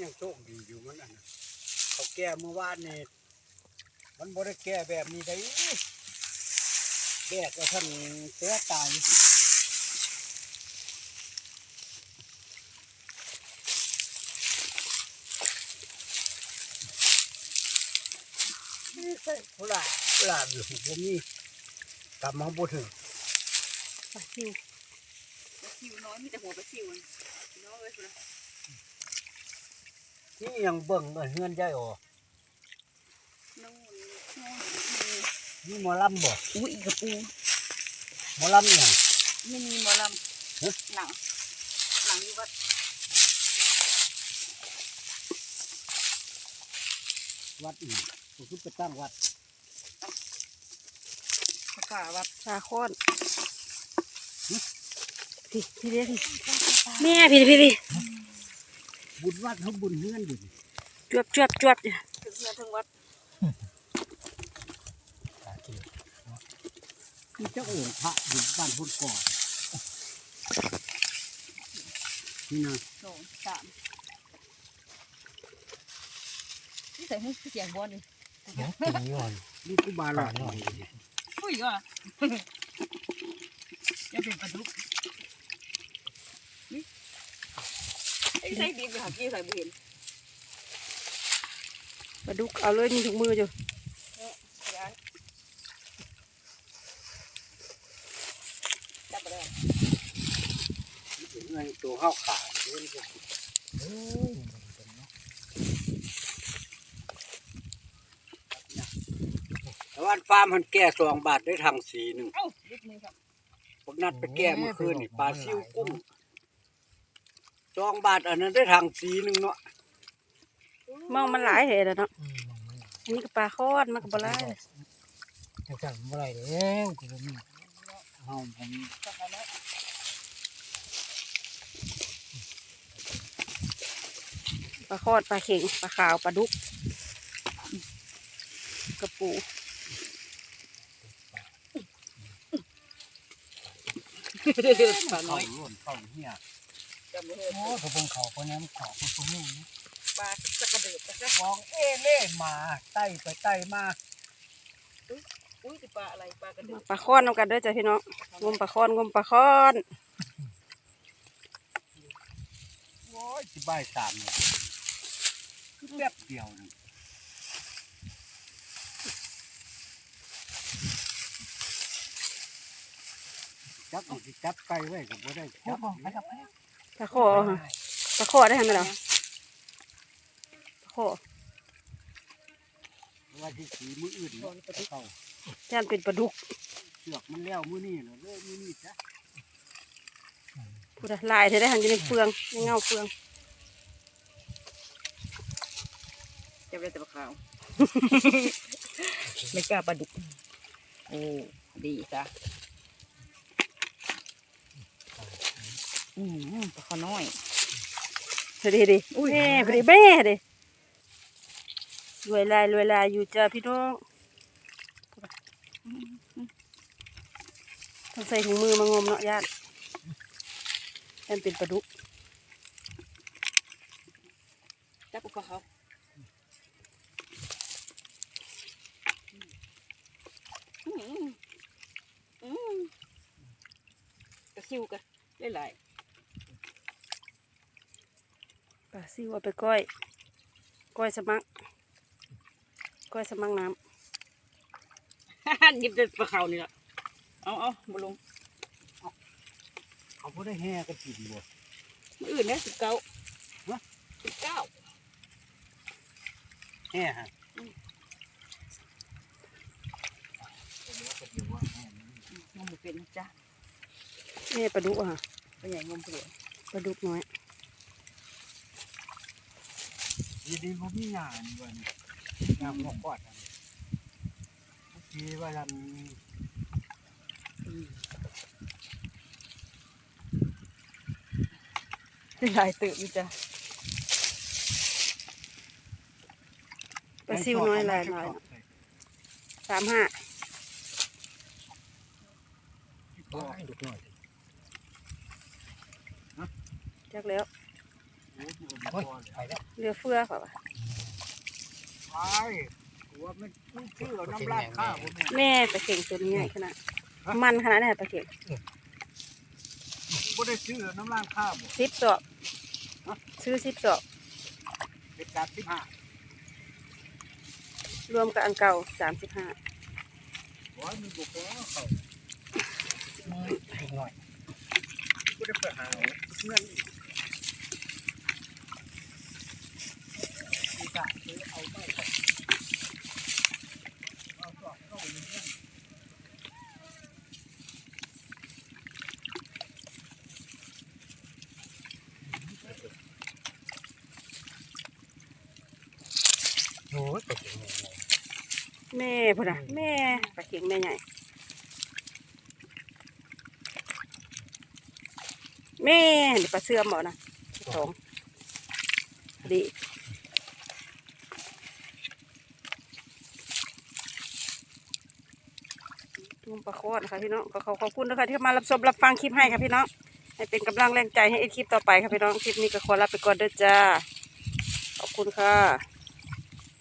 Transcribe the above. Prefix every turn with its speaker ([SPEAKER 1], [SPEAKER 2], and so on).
[SPEAKER 1] ยังโชคดีอยู่มันอันนั้นเขาแก้เมื่อวานนี่มันบ่ได้แก้แบบนี้ได้แก้ก็ท่านเสียตายผู้ลาผู้ลาอยู่ผมนี่กลับมาบ่ถึง
[SPEAKER 2] ปลาซิว
[SPEAKER 3] ปลาซิวน้อยมีแต่หัวปลาซิวอะน้อยเลยคุณ
[SPEAKER 1] นี่ยังเบิ่งเฮือนใจอ๋อ
[SPEAKER 3] นู่นนู่น
[SPEAKER 1] นี่หมอลำบ่
[SPEAKER 3] อุ้ยอีกกับปู
[SPEAKER 1] หมอลำเนี่ยง
[SPEAKER 3] นี่มีหมอลำหลังหลังอยู่วัด
[SPEAKER 1] วัดอีกผมคือไปตั้งวัด
[SPEAKER 3] พระกาวัด
[SPEAKER 2] ชาโคนพี่พี่เรียกพี่แม่พี่พี่พี่
[SPEAKER 1] บุญวัดเขาบุญเฮือนอยู่นี่
[SPEAKER 2] จวบจวบจวบอยู่
[SPEAKER 3] ถึงเงินถึงวัด
[SPEAKER 1] คือเจ้าองค์พระอยู่บ้านพุทธก่อนนี่นะ
[SPEAKER 3] สองสามนี่ใส่ให้เสียงบอลนี่
[SPEAKER 1] นี่กูบาหลอดหน่อย
[SPEAKER 3] อุ้ยอะยังเป็นปลาดุกนี่ไอ้ ใส่บีบไปหากี้ใส่บุเห็น
[SPEAKER 2] ปลาดุกเอาเลยมีถุงมืออยู่
[SPEAKER 3] ย้ายจับไปเลย
[SPEAKER 1] เงินตัวข้าวขาดเรื่องพวกแต่ว่าฟาร์มมันแก่สองบาทได้ทางสีหนึ่ง
[SPEAKER 3] เอ้ายึดมือครับ
[SPEAKER 1] พวกนัดไปแก้เมื่อคืนนี่ปลาซิวกุ้ง สองบาทอันนั้นได้ทางสีหนึ่งเนาะ
[SPEAKER 2] มองมันหลายเหตุแล้วเนาะอันนี้ก็ปลาคอดมันก็บ่หลาย
[SPEAKER 1] จะสั่งเมื่อไรแล้วกูจะมีเอาผม
[SPEAKER 3] จับไปแล้ว
[SPEAKER 2] ปลาคอดปลาเข่งปลาขาวปลาดุกกระปู
[SPEAKER 3] ปลาน้
[SPEAKER 1] เข้า
[SPEAKER 3] อย
[SPEAKER 1] ล้วนเข้าเหี้ย
[SPEAKER 3] จับมือ
[SPEAKER 1] โอ้ถ้าเพิ่งเขาคนนี้มันเขาคนตัวนี้
[SPEAKER 3] ปลาสะกระเดือกนะ
[SPEAKER 1] มองเอ้เล่มาไต่ไปไต่มา
[SPEAKER 3] อุ้ยปลาอะไรปลากระเดือก
[SPEAKER 2] ปลาคอดนำกันเด้อจ้ะพี่น้องงมปลาคอดงมปลาคอด
[SPEAKER 1] โอ้ยสิบ่ายสามเลยคือแป๊บเดียวนึงจับเอาสิจับไก่ไว้ก็บ่ได้จับ
[SPEAKER 3] ไปครับ ไป
[SPEAKER 2] ปลาคอเอาค่ะปลาคอได้ทำไหมล่ะปลาคอ
[SPEAKER 1] ว่าที่สีมืออื่นเนาะเข้า
[SPEAKER 2] แทนเป็นปลาดุก
[SPEAKER 1] เสือกมันแล้วมื้อนี้แล้วเลยมื้อนี้จ้ะ
[SPEAKER 2] พูดอะลายเธอได้หันอยู่ในเฟืองในเงาเฟือง
[SPEAKER 3] จับได้แต่ปลาขาวไม่กล้าปลาดุกโอ้ดีจ้ะ อืมปลาขาวน้อย
[SPEAKER 2] พอดีดิ
[SPEAKER 3] อุ้ย
[SPEAKER 2] แม่พอดีแม่ดิรวยลายรวยลายอยู่จ้าพี่น้องต้องใส่ถุงมือมางมเนาะญาติแทนเป็นปลาดุก
[SPEAKER 3] จับปลาขาวอืมอืมกระซิวกันหลาย
[SPEAKER 2] ปลาซิวเอาไปก้อย ก้อยสมักก้อยสมักน้
[SPEAKER 3] ๆหยิบแต่ปลาขาวนี่แหละเอาเอาบุลง
[SPEAKER 1] เขาบ่ได้แห่กันกินบ่
[SPEAKER 3] มืออื่นนะสิบเก้าสิบเก้า
[SPEAKER 1] แห่ฮะ
[SPEAKER 3] งมเป็นนะจ้ะำ
[SPEAKER 2] นี่ปลาดุกอะค่ะ
[SPEAKER 3] เป็นใหญ่งมเปลือก
[SPEAKER 2] ปลาดุกน้อย
[SPEAKER 1] ดีดีบ่มีหยังนี่ว่านี่งามบ่กอดอันเมื่อกี้ว่าลัน
[SPEAKER 3] เป็นหลายตื่นจ้ะ
[SPEAKER 2] ปลาซิวน้อยลายน้อยสามห้า
[SPEAKER 1] บ่ให้ดุกน้ย
[SPEAKER 2] จักแล้ว
[SPEAKER 1] เฮ้ยไปแล้ว
[SPEAKER 2] เรือเฟือค่ะวะ
[SPEAKER 1] ไปหัวมันมันชื่อเอาน้ำลาดข้าวผมเนี่ย
[SPEAKER 2] แม่ปลาเข่งตัวนี้ใหญ่ขนาดมันขนาดไหนปลาเข่ง
[SPEAKER 1] บ่ได้ชื่อเอาน้ำลาดข้าวบ่
[SPEAKER 2] สิบสอบซื้อสิบสอบ
[SPEAKER 1] เป็นการที่ห้าร
[SPEAKER 2] วมกับอันเก่าสามสิบห้า
[SPEAKER 1] ร้อยมีบุกแล้วเขาให้หน่อยบ่ได้ไปหาเอาเงินอีกนี่ จ้ะซื้อเอาไปครับเอาสอบเข้าในเงินโอ้ยตกใจเลย
[SPEAKER 2] แม่พุ่นนะแม่ปลาเข่งแม่ใหญ่แม่นี่ปลาเสื่อมบ่นะสองดี ตุ้มประโคตรค่ะพี่น้องก็ขอขอบคุณนะคะที่มารับชมรับฟังคลิปให้ค่ะพี่น้องให้เป็นกำลังแรงใจให้ไอคลิปต่อไปค่ะพี่น้องคลิปนี้ก็ขอลาไปก่อนเด้อจ้าขอบคุณค่ะ